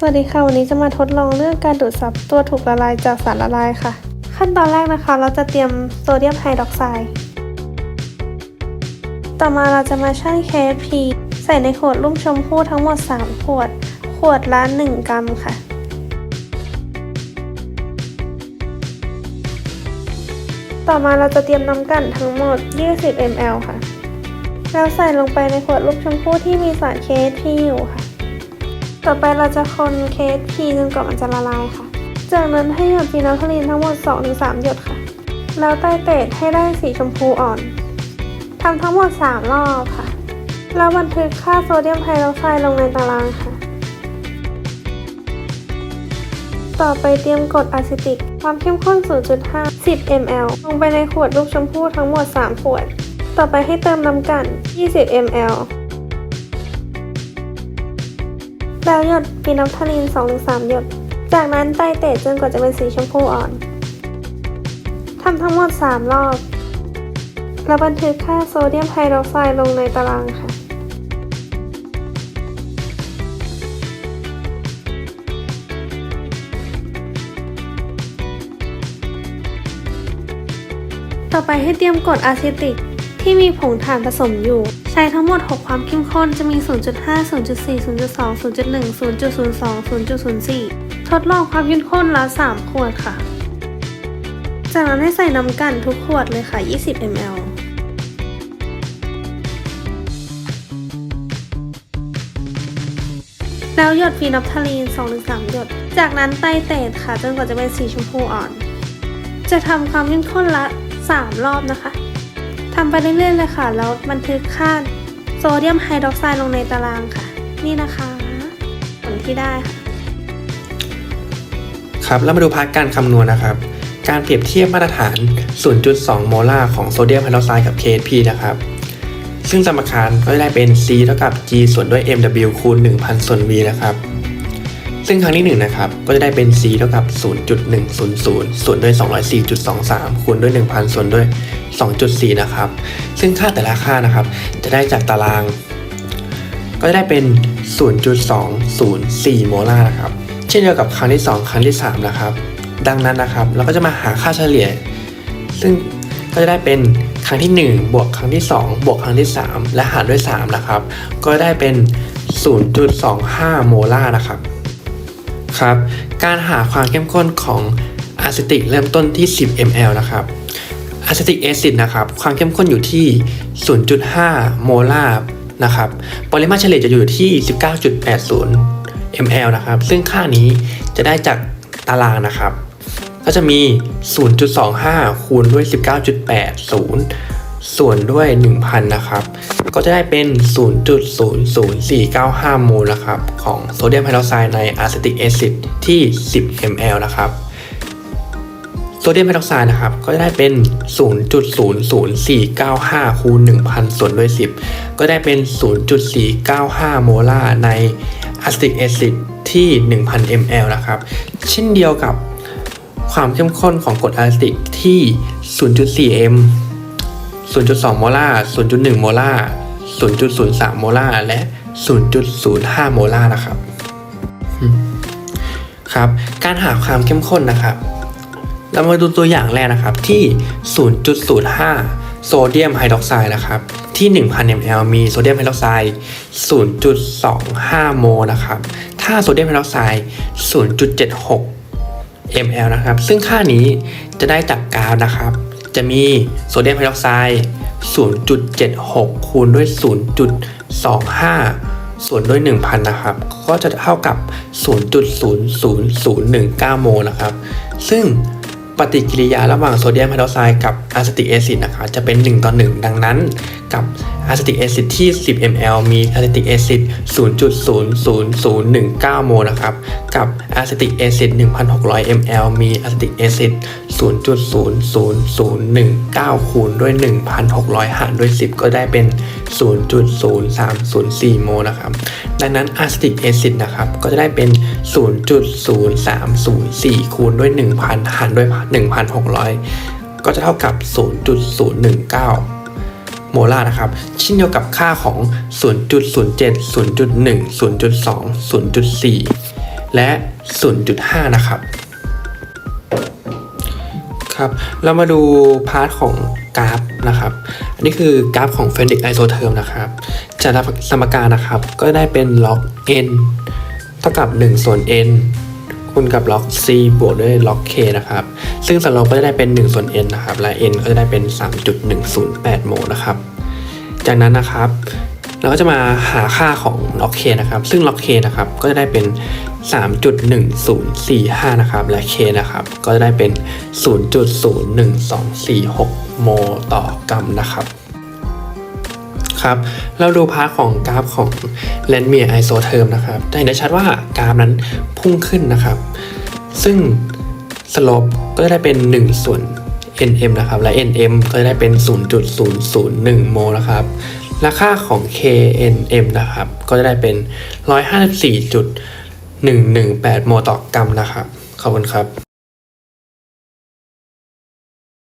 สวัสดีค่ะ วันนี้จะมาทดลองเรื่องการดูดซับตัวถูกละลายจากสารละลายค่ะ ขั้นตอนแรกนะคะ เราจะเตรียมโซเดียมไฮดรอกไซด์ต่อมาเราจะมาชั่ง KSP ใส่ในขวดลูกชมพู่ทั้งหมด 3 ขวด ขวดละ 1 กรัมค่ะ ต่อมาเราจะเตรียมน้ำกันทั้งหมด 20 ml ค่ะ แล้วใส่ลงไปในขวดลูกชมพู่ที่มีสาร KSP อยู่ค่ะ ต่อไปเราจะคน KSP จนกว่ามันจะละลายค่ะ จากนั้นให้หยดฟีนอลโทลีนทั้งหมด 2-3 หยดค่ะ แล้วไตเตดให้ได้สีชมพูอ่อนทำทั้งหมด 3 รอบค่ะ แล้วบันทึกค่าโซเดียมไฮดรอกไซด์ลงในตารางค่ะ ต่อไปเตรียมกรดอะซิติก ความเข้มข้น 0.5 10 ml ลงไปในขวดลูกชมพูทั้งหมด 3 ขวด ต่อไปให้เติมน้ำกลั่น20 ml แล้วหยดฟีนอลทาลีน2-3 หยด จากนั้นไตเตดจนกว่าจะเป็นสีชมพูอ่อนทำทั้งหมด 3 รอบ แล้วบันทึกค่าโซเดียมไฮดรอกไซด์ลงในตารางค่ะต่อไปให้เตรียมกรดอะซิติกที่มีผงถ่านผสมอยู่ใช้ทั้งหมด 6 ความเข้มข้นจะมี 0.5 0.4 0.2 0.1 0.02 0.04 ทดลองความเข้มข้นละ 3 ขวดค่ะ จากนั้นให้ใส่น้ำกันทุกขวดเลยค่ะ 20 ml แล้วหยดฟีนอลทาลีน 2-3 หยด จากนั้นไตเตดค่ะ จนกว่าจะเป็นสีชมพูอ่อน จะทำความเข้มข้นละ 3 รอบนะคะำไปเรื่อยๆเลยค่ะ แล้วบันทึกค่าโซเดียมไฮดรอกไซด์ลงในตารางค่ะ นี่นะคะผลที่ได้ค่ะ ครับแล้วมาดูพาร์ทการคำนวณนะครับ การเปรียบเทียบมาตรฐาน 0.2 โมลาร์ของโซเดียมไฮดรอกไซด์กับ KSP นะครับ ซึ่งสมการก็ได้เป็น C เท่ากับ G ส่วนด้วย MW คูณ 1,000 ส่วน V นะครับ ซึ่งครั้งที่1นะครับก็จะได้เป็น C เท่ากับ 0.100 ส่วนด้วย 204.23 คูณด้วย 1,000 ส่วนด้วย 2.4 นะครับ ซึ่งค่าแต่ละค่านะครับ จะได้จากตาราง ก็จะได้เป็น 0.204 โมลาร์นะครับ เช่นเดียวกับครั้งที่ 2 ครั้งที่3นะครับ ดังนั้นนะครับ เราก็จะมาหาค่าเฉลี่ย ซึ่งก็จะได้เป็นครั้งที่ 1 บวกครั้งที่ 2 บวกครั้งที่ 3 และหารด้วย 3 นะครับ ก็ได้เป็น 0.25 โมลาร์นะครับ ครับ การหาความเข้มข้นของอะซิติกเริ่มต้นที่ 10 ml นะครับอะซิติกแอซิดนะครับ ความเข้มข้นอยู่ที่ 0.5 โมลาร์นะครับ ปริมาตรเฉลี่ยจะอยู่ที่ 19.80 ml นะครับ ซึ่งค่านี้จะได้จากตารางนะครับ ก็จะมี 0.25 คูณด้วย 19.80 ส่วนด้วย 1,000 นะครับ ก็จะได้เป็น 0.00495 โมลนะครับ ของโซเดียมไฮดรอกไซด์ในอะซิติกแอซิดที่ 10 ml นะครับโซเดียมไฮดรอกไซด์นะครับ ก็จะได้เป็น 0.00495 คูณ 1,000 ส่วนด้วย 10 ก็ได้เป็น 0.495 โมลาร์ในอะซิติกแอซิดที่ 1,000 ml นะครับ เช่นเดียวกับความเข้มข้นของกรดอะซิติกที่ 0.4 m 0.2 โมลาร์ 0.1 โมลาร์ 0.03 โมลาร์ และ 0.05 โมลาร์นะครับ ครับ การหาความเข้มข้นนะครับ เรามาดูตัวอย่างแรกนะครับที่ 0.05 โซเดียมไฮดรอกไซด์นะครับ ที่ 1,000 ml มีโซเดียมไฮดรอกไซด์ 0.25 โมลนะครับ ถ้าโซเดียมไฮดรอกไซด์ 0.76 ml นะครับ ซึ่งค่านี้จะได้จากกราฟนะครับ จะมีโซเดียมไฮดรอกไซด์ 0.76 คูณด้วย 0.25 ส่วนด้วย 1,000 นะครับ ก็จะเท่ากับ 0.00019 โมลนะครับ ซึ่งปฏิกิริยาระหว่างโซเดียมไฮดรอกไซด์กับอะซิติกแอซิดนะครับจะเป็น 1 ต่อ 1 ดังนั้น กับอะซิติกแอซิดที่ 10 ml มีอะซิติกแอซิด0.00019 โมลนะครับ กับอะซิติกแอซิด1,600 ml มีอะซิติกแอซิด 0.00019คูณด้วย 1,600 หารด้วย 10 ก็ได้เป็น 0.0304 โมลนะครับ ดังนั้นอะซิติกแอซิดนะครับก็จะได้เป็น 0.0304 คูณด้วย 1,000 หารด้วย 1,600 ก็จะเท่ากับ 0.019โมลาร์นะครับเช่นเดียวกับค่าของ 0.07 0.1 0.2 0.4 และ 0.5 นะครับ ครับ เรามาดูพาร์ทของกราฟนะครับ อันนี้คือกราฟของเฟนดิกไอโซเทอร์มนะครับจากสมการนะครับ ก็ได้เป็นล็อก n เท่ากับ 1 ส่วน n คูณกับล็อก c บวกด้วยล็อก k นะครับ ซึ่งสโลปก็จะได้เป็น 1 ส่วน n นะครับ และ n ก็จะได้เป็น 3.108 โมลนะครับ จากนั้นนะครับ เราก็จะมาหาค่าของล็อก k นะครับ ซึ่งล็อก k นะครับ ก็จะได้เป็น 3.1045 นะครับ และ k นะครับ ก็จะได้เป็น 0.01246 โมลต่อกรัมนะครับครับ เราดูพาร์ทของกราฟของแลนเมียไอโซเทอร์มนะครับจะเห็นได้ชัดว่ากราฟนั้นพุ่งขึ้นนะครับ ซึ่งสโลปก็จะได้เป็น 1 ส่วน nm นะครับ และ nm ก็จะได้เป็น 0.001 โมนะครับ และค่าของ knm นะครับ ก็จะได้เป็น 118โมลต่อกรัมนะครับ ขอบคุณครับ